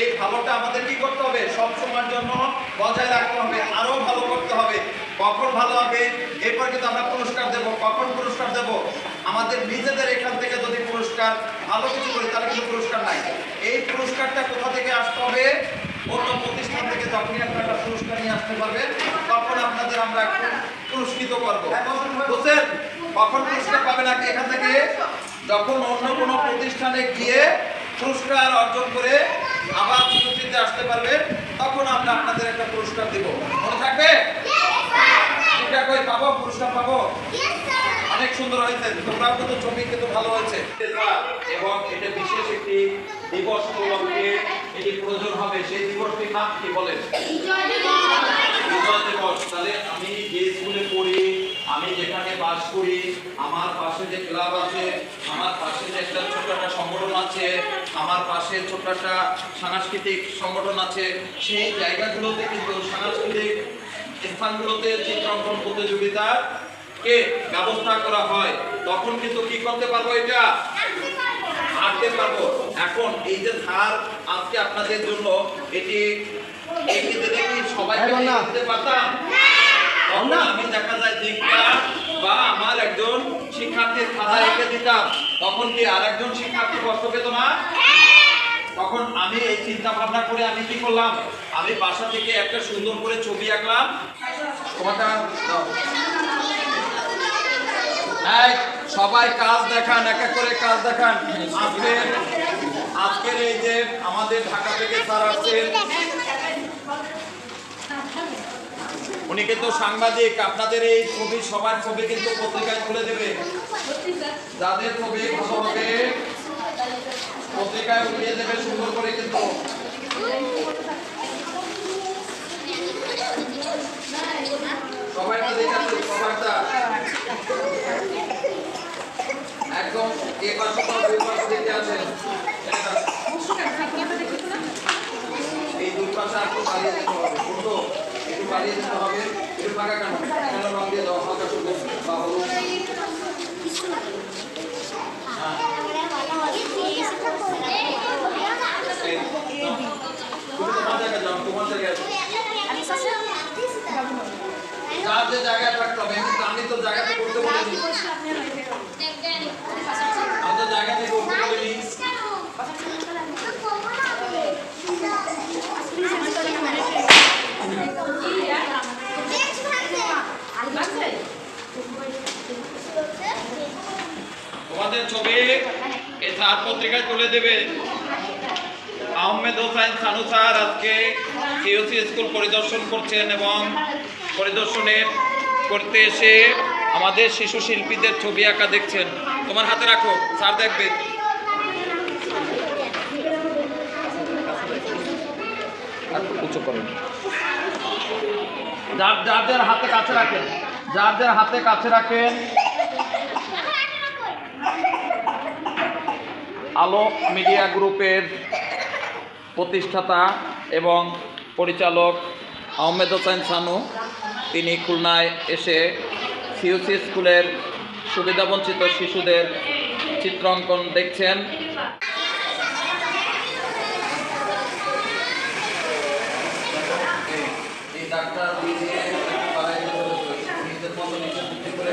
এই ভালোটা আমাদের কি করতে হবে? সব সময়ের জন্য বজায় রাখতে হবে, আরও ভালো করতে হবে। কখন ভালো হবে? এরপর কিন্তু আমরা পুরস্কার দেব। কখন পুরস্কার দেব? আমাদের নিজেদের এখান থেকে যদি পুরস্কার, ভালো কিছু করি, তাহলে কিন্তু পুরস্কার নাই। এই পুরস্কারটা কোথা থেকে আসতে হবে? অন্য প্রতিষ্ঠান থেকে যখনই আপনারা পুরস্কার নিয়ে আসতে পারবেন, তখন আপনাদের আমরা পুরস্কৃত করব। বুঝছেন? কখন পুরস্কার পাবেন এখান থেকে যখন অন্য কোনো প্রতিষ্ঠানে গিয়ে পুরস্কার অর্জন করে আবার পুরস্কৃতে আসতে পারবে, তখন আমরা আপনাদের একটা পুরস্কার দিব। মনে থাকবে? এটা কই পাবো? পুরস্কার পাবো? অনেক সুন্দর হয়েছে। তোমরাও কিন্তু ছবি কিন্তু ভালো হয়েছে। এবং এটা বিশেষ একটি দিবস উপলক্ষে এটি প্রয়োজন হবে। সেই দিবসটির নাম কি বলেন বিজয় দিবস তাহলে আমি যে স্কুলে পড়ি আমি যেখানে বাস করি আমার পাশে যে ক্লাব আছে আমার পাশে যে একটা ছোট একটা সংগঠন আছে আমার পাশে ছোট একটা সাংস্কৃতিক সংগঠন আছে সেই জায়গাগুলোতে কিন্তু সাংস্কৃতিক স্থানগুলোতে চিত্রাঙ্কন প্রতিযোগিতা কে ব্যবস্থা করা হয়? তখন কিন্তু কি করতে পারব এটা? আঁকতে পারব। এখন এই যে ধার আজকে আপনাদের জন্য এটি সবাইকে এখন দিতে পারতাম? আমি দেখা যায় দিকটা বা শিক্ষার্থীর খাতা এঁকে দিতাম, তখন কি আর একজন শিক্ষার্থী কষ্ট পেত না? তখন আমি এই চিন্তা ভাবনা করে আমি কি করলাম? আমি বাসা থেকে একটা সুন্দর করে ছবি আঁকলাম। সবাই কাজ দেখান, এক এক করে কাজ দেখান। আজকের আজকের এই যে আমাদের ঢাকা থেকে স্যার আসছেন উনি কিন্তু সাংবাদিক, আপনাদের এই ছবি, সবার ছবি কিন্তু পত্রিকায় তুলে দেবে। যাদের ছবি ভালো হবে পত্রিকায় উঠিয়ে দেবে সুন্দর করে কিন্তু। সবাইটা দেখাচ্ছে সবাইটা। একদম এ পাশে এই দুই পাশে বন্ধু একটু বাড়িয়ে দিতে হবে একটু ফাঁকা কেন কেন রং দিয়ে দাও হালকা সবুজ বা হলুদ এই, দাও। তুমি তোমার জায়গায় যাও তোমার জায়গায় যাও। যার যে জায়গায় থাকতে হবে কিন্তু আমি তো জায়গাতে করতে বলিনি আমি তো জায়গাতে করতে বলিনি তোমাদের ছবি এই তুলে দেবে। আহমেদ হোসেন সানু স্যার আজকে সিওসি স্কুল পরিদর্শন করছেন এবং পরিদর্শনের করতে এসে আমাদের শিশু শিল্পীদের ছবি আঁকা দেখছেন। তোমার হাতে রাখো স্যার দেখবে। উঁচু করেন যার যার যার হাতে কাছে রাখেন যার যার হাতে কাছে রাখেন। আলো মিডিয়া গ্রুপের প্রতিষ্ঠাতা এবং পরিচালক আহমেদ হোসেন সানু। তিনি খুলনায় এসে সিউসি স্কুলের সুবিধাবঞ্চিত শিশুদের চিত্রাঙ্কন দেখছেন এই ডাক্তার দিয়ে নিজের মতো নিজে বুদ্ধি করে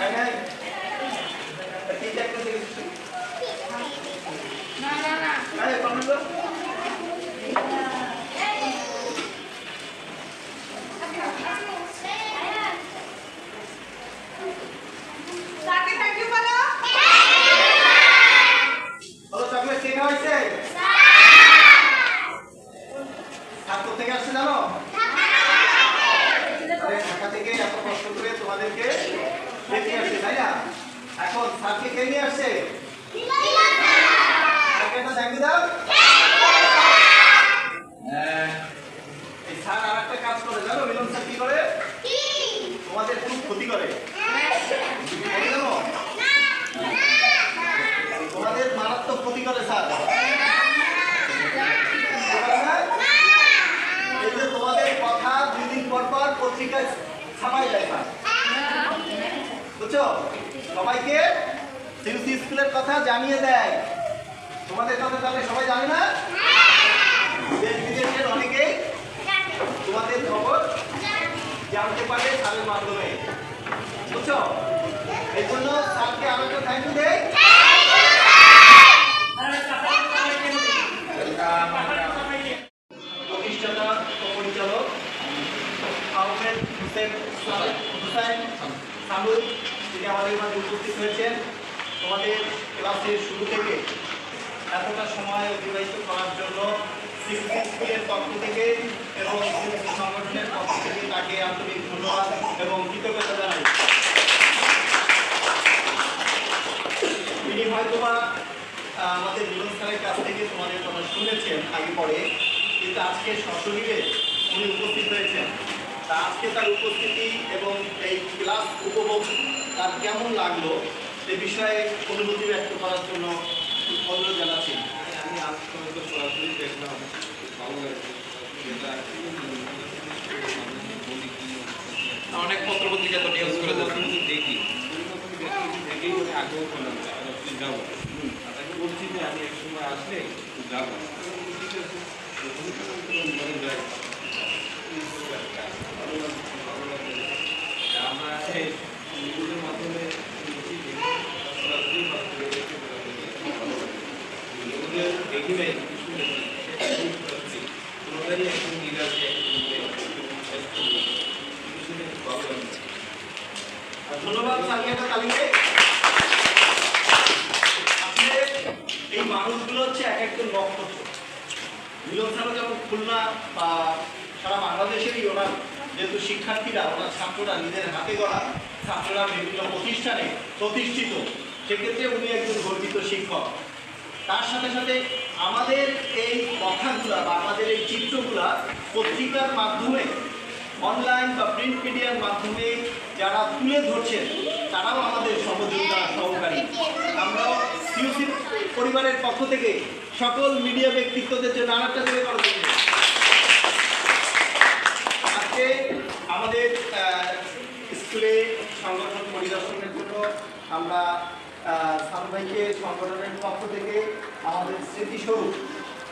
হ্যাঁ হ্যাঁ ঠিক আছে ঠিক আছে আরে কমেন্ট দাও বলো চকলেট কে খাওয়াইছে স্যার কোথেকে আসছে জানো আরে ঢাকা থেকে এত কষ্ট করে তোমাদেরকে নিয়ে আসছে তাই না এখন স্যারকে কে নিয়ে আসছে স্যারকে একটা থ্যাংক ইউ দাও হ্যাঁ। এই স্যার আর একটা কাজ করে জানো মিলন স্যার কি করে তোমাদের খুব ক্ষতি করে কেন জানো? তোমাদের মারাত্মক ক্ষতি করে স্যার এই যে তোমাদের কথা দুই দিন পর পর সবাইকে স্কুলের কথা জানিয়ে দেয়। তোমাদের কথা তাহলে সবাই জানে না? দেশ বিদেশের অনেকেই তোমাদের খবর জানতে পারে স্যারের মাধ্যমে। বুঝছ? এই জন্য স্যারকে আরও একটা থ্যাংক ইউ দেয় প্রতিষ্ঠাতা ও পরিচালক আমাদের তোমাদের শুরু থেকে এতটা সময় অতিবাহিত করার জন্য ধন্যবাদ এবং কৃতজ্ঞতা জানাই। তিনি হয়তোবা আমাদের মিলন কাছ থেকে তোমাদের কথা শুনেছেন আগে পরে, কিন্তু আজকে সশরীরে উনি উপস্থিত হয়েছেন। তা আজকে তার উপস্থিতি এবং এই ক্লাস উপভোগ তার কেমন লাগল সে বিষয়ে অনুভূতি ব্যক্ত করার জন্য অনুরোধ জানাচ্ছি। আমি আজ পর্যন্ত সরাসরি দেখলাম ভালো লাগছে। অনেক পত্র পত্রিকা তো নিউজ করে দেন দেখি। দেখেই আগ্রহ করলাম আসলে যাব। তাকে বলছি যে আমি এক সময় আসলে যাব। ধন্যবাদ স্যারকে একটা তালি দেই। এই মানুষগুলো হচ্ছে এক একজন নক্ষত্র মিলন যেমন খুলনা বা সারা বাংলাদেশেরই ওনার যেহেতু শিক্ষার্থীরা, ওনার ছাত্ররা নিজের হাতে গড়া ছাত্ররা বিভিন্ন প্রতিষ্ঠানে প্রতিষ্ঠিত, সেক্ষেত্রে উনি একজন গর্বিত শিক্ষক তার সাথে সাথে আমাদের এই কথাগুলা বা আমাদের এই চিত্রগুলা পত্রিকার মাধ্যমে, অনলাইন বা প্রিন্ট মিডিয়ার মাধ্যমে যারা তুলে ধরছেন তারাও আমাদের সহযোগিতা সহকারী আমরাও সিউসি পরিবারের পক্ষ থেকে সকল মিডিয়া ব্যক্তিত্বদের জন্য আর একটা জোরে করো। আজকে আমাদের স্কুলে সংগঠন পরিদর্শনের জন্য আমরা সানু সংগঠনের পক্ষ থেকে আমাদের স্মৃতিস্বরূপ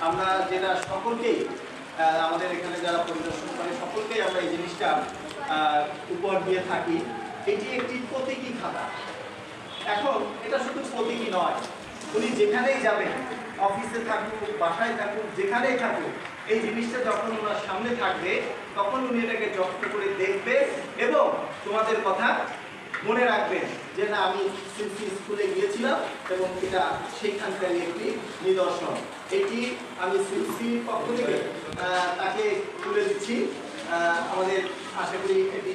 আমরা যেটা সকলকেই আমাদের এখানে যারা পরিদর্শন করে সকলকেই আমরা এই জিনিসটা আহ, উপহার দিয়ে থাকি। এটি একটি প্রতীকী খাতা। এখন এটা শুধু প্রতীকী নয় উনি যেখানেই যাবেন অফিসে থাকুক বাসায় থাকুক যেখানেই থাকুক এই জিনিসটা যখন ওনার সামনে থাকবে তখন উনি এটাকে যত্ন করে দেখবে এবং তোমাদের কথা মনে রাখবেন যে না আমি সিসি স্কুলে গিয়েছিলাম এবং এটা সেইখানকারই একটি নিদর্শন। এটি আমি সিসি পক্ষ থেকে তাকে তুলে দিচ্ছি। আমাদের আশা করি এটি